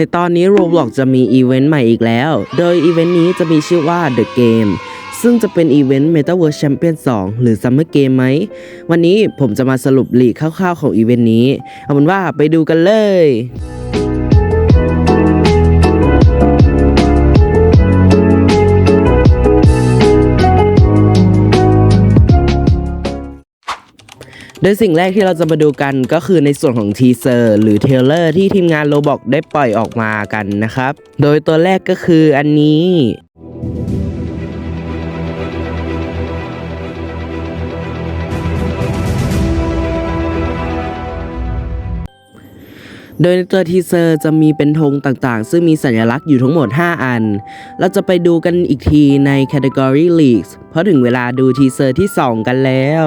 ในตอนนี้ Roblox จะมีอีเวนต์ใหม่อีกแล้ว โดยอีเวนต์นี้จะมีชื่อว่า The Game ซึ่งจะเป็นอีเวนต์ Metaverse Champion 2 หรือ Summer Game ไหม วันนี้ผมจะมาสรุปลีกคร่าวๆของอีเวนต์นี้ เอาเป็นว่าไปดูกันเลย โดยสิ่งแรกที่เราจะมาดูกันก็คือในส่วนของทีเซอร์หรือเทรลเลอร์ที่ทีมงานโ o บอกได้ปล่อยออกมากันนะครับ โดยตัวแรกก็คืออันนี้โดยในตัวทีเซอร์จะมีเป็นธงต่างๆ ซึ่งมีสัญลักษณ์อยู่ทั้งหมด 5 อัน เราจะไปดูกันอีกทีใน Category Leaks เพราะถึงเวลาดูทีเซอร์ที่ 2 กันแล้ว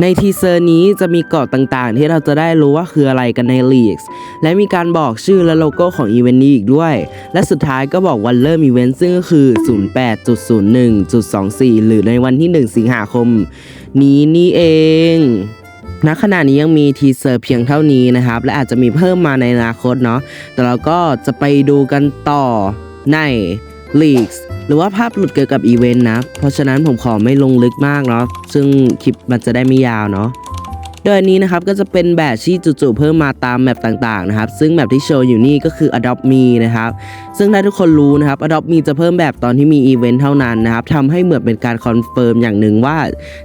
ในทีเซอร์นี้จะมีเกาะต่างๆ ที่เราจะได้รู้ว่าคืออะไรกันในลีกส์และมีการบอกชื่อและโลโก้ของอีเวนต์นี้อีกด้วย และสุดท้ายก็บอกวันเริ่มอีเวนต์ซึ่งก็คือ 08.01.24 หรือในวันที่ 1 สิงหาคม นี้นี่เองณขณะนี้ยังมีทีเซอร์เพียงเท่านี้นะครับ และอาจจะมีเพิ่มมาในอนาคตเนาะแต่เราก็จะไปดูกันต่อใน Leaks หรือว่าภาพหลุดเกี่ยวกับอีเวนต์นะ เพราะฉะนั้นผมขอไม่ลงลึกมากเนาะซึ่งคลิปมันจะได้ไม่ยาวเนาะโดยอันนี้นะครับก็จะเป็นแบบที่จู่ๆเพิ่มมาตามแมปต่างๆนะครับ ซึ่งแมปที่โชว์อยู่นี่ก็คือ Adopt Me นะครับ ซึ่งถ้าทุกคนรู้นะครับ Adopt Me จะเพิ่มแบบตอนที่มีอีเวนต์เท่านั้นนะครับทำให้เหมือนเป็นการคอนเฟิร์มอย่างหนึ่งว่า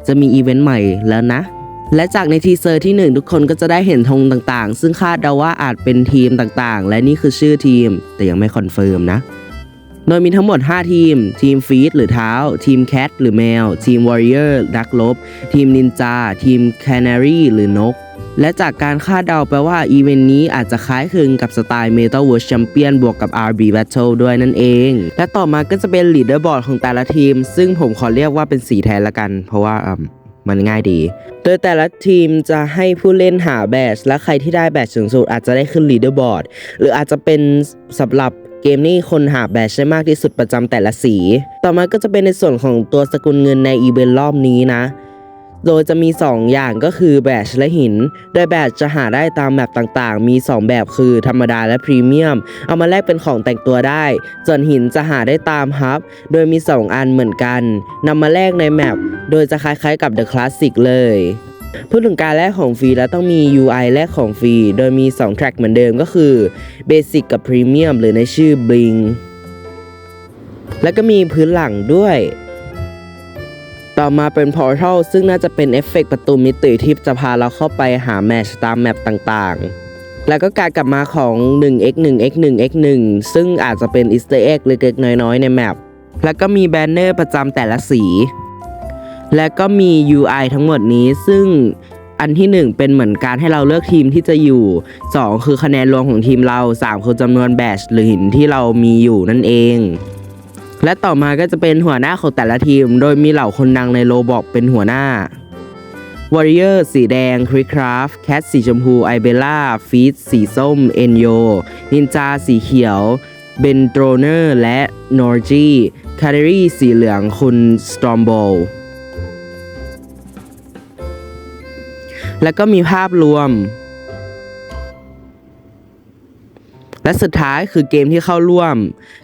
จะมีอีเวนต์ใหม่แล้วนะ และจากในทีเซอร์ที่ 1 ทุกคนก็จะได้เห็นธงต่างๆ ซึ่งคาดเดาว่าอาจเป็นทีมต่างๆ และนี่คือชื่อทีม แต่ยังไม่คอนเฟิร์มนะ โดยมีทั้งหมด 5 ทีม ทีมฟีดหรือเท้า ทีมแคทหรือแมว ทีมวอริเออร์นักลบ ทีมนินจา ทีมแคนารีหรือนก และจากการคาดเดาแปลว่าอีเวนต์นี้อาจจะคล้ายคลึงกับสไตล์ Metaverse Champion บวกกับ RB Battle ด้วยนั่นเอง และต่อมาก็จะเป็น Leaderboard ของแต่ละทีม ซึ่งผมขอเรียกว่าเป็นสีแทนละกัน เพราะว่ามันง่ายดี โดยแต่ละทีมจะให้ผู้เล่นหาแบตและใครที่ได้แบตสูงสุดอาจจะได้ขึ้น Leaderboard หรืออาจจะเป็นสำหรับ เกมนี้คนหาแบตได้มากที่สุดประจำแต่ละสี ต่อมาก็จะเป็นในส่วนของตัวสกุลเงินในอีเวนต์รอบนี้นะ โดยจะมี 2 อย่างก็คือแบตและหิน โดยแบตจะหาได้ตามแมปต่างๆ มี 2 แบบคือธรรมดาและพรีเมียม เอามาแลกเป็นของแต่งตัวได้ ส่วนหินจะหาได้ตามฮับ โดยมี 2 อันเหมือนกันนำมาแลกในแมป โดยจะคล้ายๆกับ The Classic เลย พูดถึงการแลกของฟรีแล้วต้องมี UI แลกของฟรี โดยมี 2 แทร็กเหมือนเดิมก็คือ Basic กับ Premium หรือในชื่อ Bling แล้วก็มีพื้นหลังด้วย ต่อมาเป็น Portal ซึ่งน่าจะเป็นเอฟเฟกต์ประตูมิติที่จะพาเราเข้าไปหาแมชตามแมปต่างๆแล้วก็การกลับมาของ 1x1x1x1 ซึ่งอาจจะเป็น Easter egg เล็กๆ น้อยๆ ในแมป แล้วก็มีแบนเนอร์ประจำแต่ละสี และก็มี UI ทั้งหมดนี้ซึ่งอันที่ 1 เป็นเหมือนการให้เราเลือกทีมที่จะอยู่ 2 คือคะแนนรวมของทีมเรา 3 คือจำนวนแบตหรือหินที่เรามีอยู่นั่นเอง และต่อมาก็จะเป็นหัวหน้าของแต่ละทีม โดยมีเหล่าคนดังในโลบอกเป็นหัวหน้า Warrior สีแดง c r i c r a f t Cat สีชมพู i b e l l a f e e d สีส้ม Enyo Ninja สีเขียว b e n d r o n e r และ Norgy c a d e r y สีเหลืองคุณ Stormbow แล้วก็มีภาพรวม และสุดท้ายคือเกมที่เข้าร่วม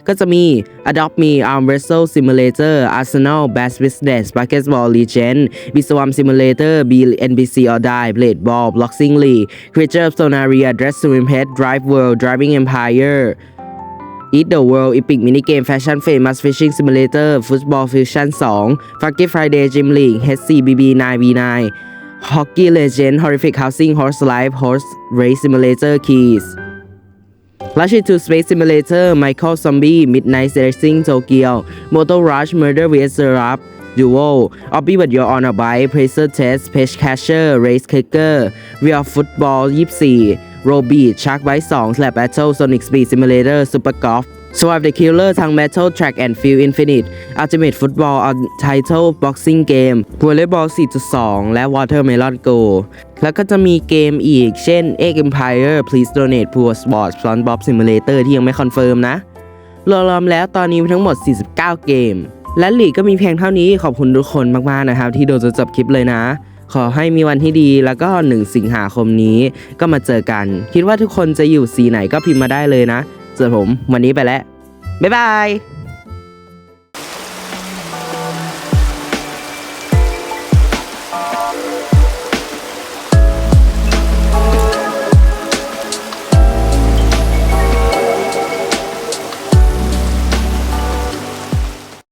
ก็จะมี Adopt Me Arm Wrestle Simulator Arsenal Bass Business Basketball Legend b i s w a m Simulator B NBC or Die Blade Ball Boxing League Creature of Sonaria Dress to Impress Drive World Driving Empire Eat the World Epic Minigame Fashion Famous Fishing Simulator Football Fusion 2 Funky Friday Gym League HCBB 9v9 Hockey Legend Horrific Housing Horse Life Horse Race Simulator Keys Rush to Space Simulator Michael Zombie Midnight Racing Tokyo Motor Rush Murder vs Serap Duo Obby But You're on a Bike Pressure Test Page Catcher Race Kicker Real Football 24 Roby Shark Bite 2 Slap Battle Sonic Speed Simulator Super Golf Survive the Killer ทาง Metal Track and Field Infinite Ultimate Football on Title Boxing Game Volleyball 4.2 และ Watermelon Go แล้วก็จะมีเกมอีก เช่น Egg Empire Please Donate Poor Sports SpongeBob Simulator ที่ยังไม่คอนเฟิร์มนะ รวมๆแล้วตอนนี้มีทั้งหมด 49 เกม และหลีกก็มีเพียงเท่านี้ขอบคุณทุกคนมากๆนะครับ ที่ดูจนจบคลิปเลยนะ ขอให้มีวันที่ดีแล้วก็ 1 สิงหาคมนี้ก็มาเจอกัน คิดว่าทุกคนจะอยู่สีไหนก็พิมพ์มาได้เลยนะ ส่วนผมวันนี้ไปแล้ว บ๊ายบาย